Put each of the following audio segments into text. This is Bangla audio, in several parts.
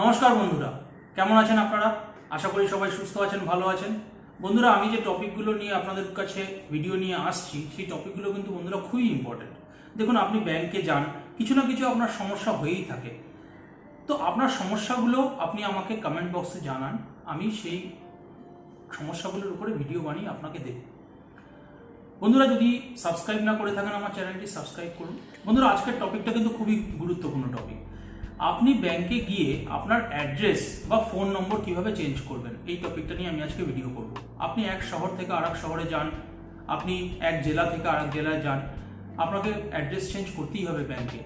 নমস্কার বন্ধুরা, কেমন আছেন আপনারা? আশা করি সবাই সুস্থ আছেন, ভালো আছেন। বন্ধুরা, আমি যে টপিকগুলো নিয়ে আপনাদের কাছে ভিডিও নিয়ে আসছি, সেই টপিকগুলো কিন্তু বন্ধুরা খুবই ইম্পর্টেন্ট দেখুন, আপনি ব্যাংকে যান, কিছু না কিছু আপনার সমস্যা হয়েই থাকে। তো আপনার সমস্যাগুলো আপনি আমাকে কমেন্ট বক্সে জানান, আমি সেই সমস্যাগুলোর উপরে ভিডিও বানিয়ে আপনাকে দেব। বন্ধুরা, যদি সাবস্ক্রাইব না করে থাকেন আমার চ্যানেলটি সাবস্ক্রাইব করুন। বন্ধুরা, আজকের টপিকটা কিন্তু খুবই গুরুত্বপূর্ণ টপিক আপনি ব্যাংকে গিয়ে আপনার অ্যাড্রেস বা ফোন নম্বর কীভাবে চেঞ্জ করবেন? এই টপিকটা নিয়ে আমি আজকে ভিডিও করব। আপনি এক শহর থেকে আরেক শহরে যান, আপনি এক জেলা থেকে আরেক জেলায় যান, আপনাকে অ্যাড্রেস চেঞ্জ করতেই হবে ব্যাংকে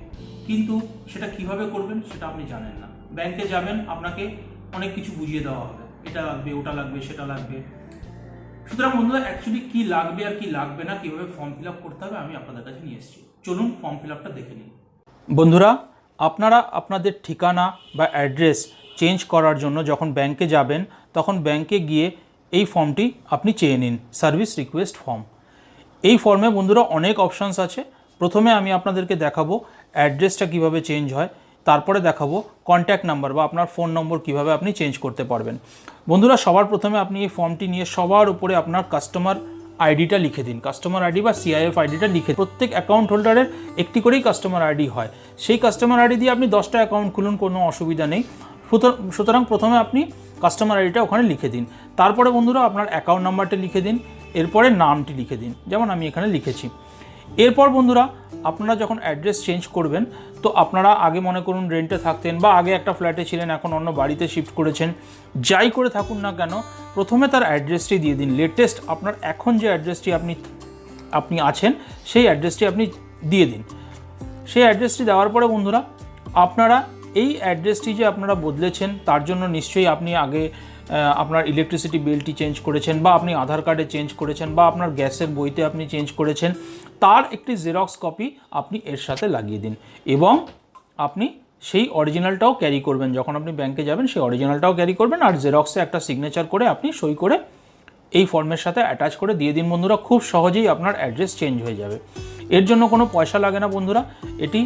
কিন্তু সেটা কীভাবে করবেন সেটা আপনি জানেন না। ব্যাংকে যাবেন, আপনাকে অনেক কিছু বুঝিয়ে দেওয়া হবে। এটা লাগবে, ওটা লাগবে, সেটা লাগবে। সুতরাং বন্ধুরা অ্যাকচুয়ালি কি লাগবে আর কি লাগবে না, কীভাবে ফর্ম ফিল আপ করতে হবে আমি আপনাদের কাছে নিয়ে এসেছি। চলুন ফর্ম ফিল আপটা দেখে নিন বন্ধুরা আপনারা আপনাদের ঠিকানা বা অ্যাড্রেস চেঞ্জ করার জন্য যখন ব্যাংকে যাবেন, তখন ব্যাংকে গিয়ে এই ফর্মটি আপনি চেয়ে নিন, সার্ভিস রিকোয়েস্ট ফর্ম। এই ফর্মে বন্ধুরা অনেক অপশানস আছে। প্রথমে আমি আপনাদেরকে দেখাবো অ্যাড্রেসটা কীভাবে চেঞ্জ হয়, তারপরে দেখাবো কন্ট্যাক্ট নাম্বার বা আপনার ফোন নম্বর কীভাবে আপনি চেঞ্জ করতে পারবেন। বন্ধুরা, সবার প্রথমে আপনি এই ফর্মটি নিয়ে সবার উপরে আপনার কাস্টমার আইডিটা লিখে দিন। কাস্টমার আইডি বা সিআইএফ আইডিটা লিখে প্রত্যেক অ্যাকাউন্ট হোল্ডারের একটি করেই কাস্টমার আইডি হয়। সেই কাস্টমার আইডি দিয়ে আপনি দশটা অ্যাকাউন্ট খুলুন, কোনো অসুবিধা নেই। সুতরাং- প্রথমে আপনি কাস্টমার আইডিটা ওখানে লিখে দিন। তারপরে বন্ধুরা আপনার অ্যাকাউন্ট নাম্বারটা লিখে দিন। এরপরে নামটি লিখে দিন। যেমন আমি এখানে লিখেছি। এরপর বন্ধুরা আপনারা যখন অ্যাড্রেস চেঞ্জ করবেন, তো আপনারা আগে মনে করুন রেন্টে থাকতেন বা আগে একটা ফ্ল্যাটে ছিলেন, এখন অন্য বাড়িতে শিফট করেছেন, যাই করে থাকুন না কেন, প্রথমে তার অ্যাড্রেসটি দিয়ে দিন। লেটেস্ট আপনার এখন যে অ্যাড্রেসটি আপনি আপনি আছেন, সেই অ্যাড্রেসটি আপনি দিয়ে দিন। সেই অ্যাড্রেসটি দেওয়ার পরে বন্ধুরা, আপনারা এই অ্যাড্রেসটি যে আপনারা বদলেছেন, তার জন্য নিশ্চয়ই আপনি আগে আপনার ইলেকট্রিসিটি বিলটি চেঞ্জ করেছেন বা আপনি আধার কার্ডে চেঞ্জ করেছেন বা আপনার গ্যাসের বইতে আপনি চেঞ্জ করেছেন, তার একটি জেরক্স কপি আপনি এর সাথে লাগিয়ে দিন এবং আপনি সেই অরিজিনালটাও ক্যারি করবেন। যখন আপনি ব্যাংকে যাবেন, সেই অরিজিনালটাও ক্যারি করবেন আর জেরক্সে একটা সিগনেচার করে আপনি সই করে এই ফর্মের সাথে অ্যাটাচ করে দিয়ে দিন বন্ধুরা। খুব সহজেই আপনার অ্যাড্রেস চেঞ্জ হয়ে যাবে। এর জন্য কোনো পয়সা লাগে না বন্ধুরা। এটি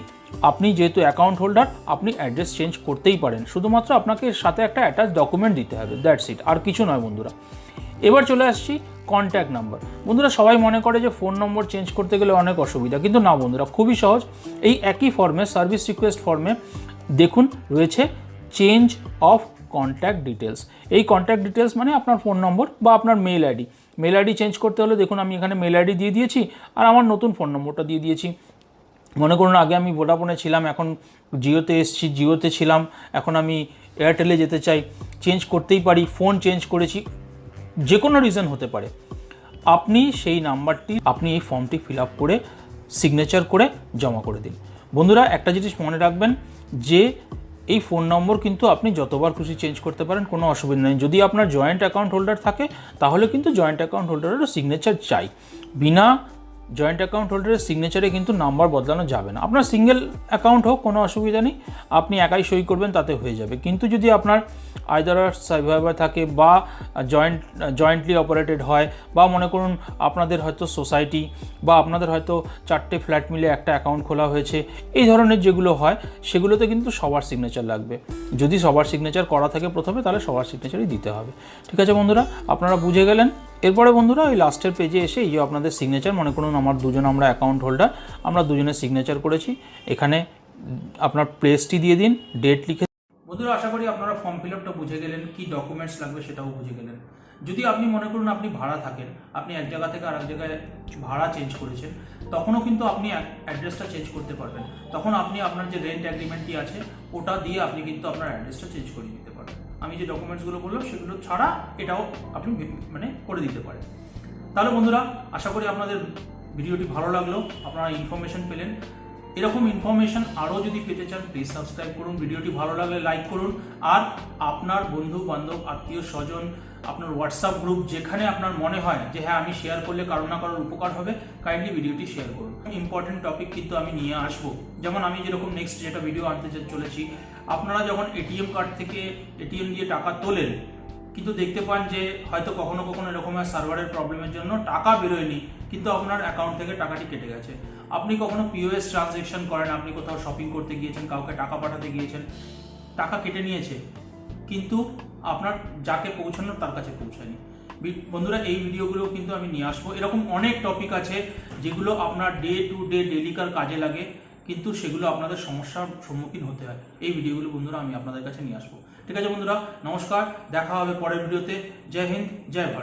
আপনি যেহেতু অ্যাকাউন্ট হোল্ডার আপনি অ্যাড্রেস চেঞ্জ করতেই পারেন। শুধুমাত্র আপনাকে সাথে একটা অ্যাটাচ ডকুমেন্ট দিতে হবে দ্যাটস ইট আর কিছু নয় বন্ধুরা। এবার চলে আসছি কন্ট্যাক্ট নাম্বার বন্ধুরা, সবাই মনে করে যে ফোন নম্বর চেঞ্জ করতে গেলে অনেক অসুবিধা, কিন্তু না বন্ধুরা, খুবই সহজ। এই একই ফর্মে সার্ভিস রিকোয়েস্ট ফর্মে দেখুন, রয়েছে চেঞ্জ অফ কন্ট্যাক্ট ডিটেলস এই কন্ট্যাক্ট ডিটেলস মানে আপনার ফোন নম্বর বা আপনার mail ID mail ID change করতে হলে দেখুন, আমি এখানে মেল আইডি দিয়ে দিয়েছি, আর আমার নতুন ফোন নম্বরটা দিয়ে দিয়েছি। মনে করুন, আগে আমি ভোডাফোনে ছিলাম, এখন জিওতে এসেছি, জিওতে ছিলাম, এখন আমি এয়ারটেলে যেতে চাই। চেঞ্জ করতেই পারি, ফোন চেঞ্জ করেছি, যে কোনো রিজন হতে পারে। আপনি সেই নাম্বারটি, আপনি এই ফর্মটি ফিল আপ করে, সিগনেচার করে জমা করে দিন। বন্ধুরা, একটা জিনিস মনে রাখবেন, যে এই ফোন নম্বর কিন্তু আপনি যতবার খুশি চেঞ্জ করতে পারেন, কোনো অসুবিধা নেই। যদি আপনার জয়েন্ট অ্যাকাউন্ট হোল্ডার থাকে, তাহলে কিন্তু জয়েন্ট অ্যাকাউন্ট হোল্ডারেরও সিগনেচার চাই। বিনা জয়েন্ট অ্যাকাউন্ট হোল্ডারের সিগনেচারে কিন্তু নাম্বার বদলানো যাবে না। আপনার সিঙ্গেল অ্যাকাউন্ট হোক, কোনো অসুবিধা নেই। আপনি একাই সই করবেন, তাতে হয়ে যাবে। কিন্তু যদি আপনার আইদার সার্ভাইভার থাকে বা জয়েন্ট জয়েন্টলি অপারেটেড হয় বা মনে করুন আপনাদের হয়তো সোসাইটি বা আপনাদের হয়তো চারটে ফ্ল্যাট মিলে একটা অ্যাকাউন্ট খোলা হয়েছে, এই ধরনের যেগুলো হয়, সেগুলোতে কিন্তু সবার সিগনেচার লাগবে। যদি সবার সিগনেচার করা থাকে প্রথমে, তাহলে সবার সিগনেচারই দিতে হবে। ঠিক আছে বন্ধুরা, আপনারা বুঝে গেলেন? এরপরে বন্ধুরা, ওই লাস্টের পেজে এসে এই আপনাদের সিগনেচার মনে করুন আমার দুজন আমরা অ্যাকাউন্ট হোল্ডার আমরা দুজনে সিগনেচার করেছি। এখানে আপনার প্লেসটি দিয়ে দিন ডেট লিখে বন্ধুরা, আশা করি আপনারা ফর্ম ফিল আপটা বুঝে গেলেন, কি ডকুমেন্টস লাগবে সেটাও বুঝে গেলেন। যদি আপনি মনে করুন আপনি ভাড়া থাকেন, আপনি এক জায়গা থেকে আরেক জায়গায় ভাড়া চেঞ্জ করেছেন, তখনও কিন্তু আপনি অ্যাড্রেসটা চেঞ্জ করতে পারবেন। তখন আপনি আপনার যে রেন্ট অ্যাগ্রিমেন্টটি আছে, ওটা দিয়ে আপনি কিন্তু আপনার অ্যাড্রেসটা চেঞ্জ করে দিতে পারবেন আমি যে ডকুমেন্টসগুলো বললাম সেগুলো ছাড়া এটাও আপনি মানে করে দিতে পারেন। তাহলে বন্ধুরা, আশা করি আপনাদের ভিডিওটি ভালো লাগল, আপনারা ইনফরমেশন পেলেন। এরকম ইনফরমেশন আরও যদি পেতে চান প্লিজ সাবস্ক্রাইব করুন, ভিডিওটি ভালো লাগলে লাইক করুন। আর আপনার বন্ধু বান্ধব আত্মীয় স্বজন, আপনার হোয়াটসঅ্যাপ গ্রুপ যেখানে আপনার মনে হয় যে হ্যাঁ আমি শেয়ার করলে কারও না কারোর উপকার হবে কাইন্ডলি ভিডিওটি শেয়ার করুন। ইম্পর্টেন্ট টপিক কিন্তু আমি নিয়ে আসব। যেমন আমি যেরকম নেক্সট যেটা ভিডিও আনতে চলেছি আপনারা যখন এটিএম কার্ড থেকে এটিএম দিয়ে টাকা তোলেন, কিন্তু দেখতে পান যে হয়তো কখনো কখনো এরকম সার্ভারের প্রবলেমের জন্য টাকা বেরোয়নি, কিন্তু আপনার অ্যাকাউন্ট থেকে টাকাটি কেটে গেছে। আপনি কখনো পিওএস ট্রানজেকশন করেন, আপনি কোথাও শপিং করতে গিয়েছেন, কাউকে টাকা পাঠাতে গিয়েছেন, টাকা কেটে নিয়েছে, কিন্তু আপনার যাকে পৌঁছানোর তার কাছে পৌঁছায়নি। বন্ধুরা, এই ভিডিওগুলো কিন্তু আমি নিয়ে আসব। এরকম অনেক টপিক আছে যেগুলো আপনার ডে টু ডে ডেলিকার কাজে লাগে। কিন্তু সেগুলো আপনাদের সমস্যার সম্মুখীন হতে হয়। এই ভিডিওগুলো বন্ধুরা আমি আপনাদের কাছে নিয়ে আসব। ঠিক আছে বন্ধুরা, নমস্কার, দেখা হবে পরের ভিডিওতে। জয় হিন্দ, জয় ভারত।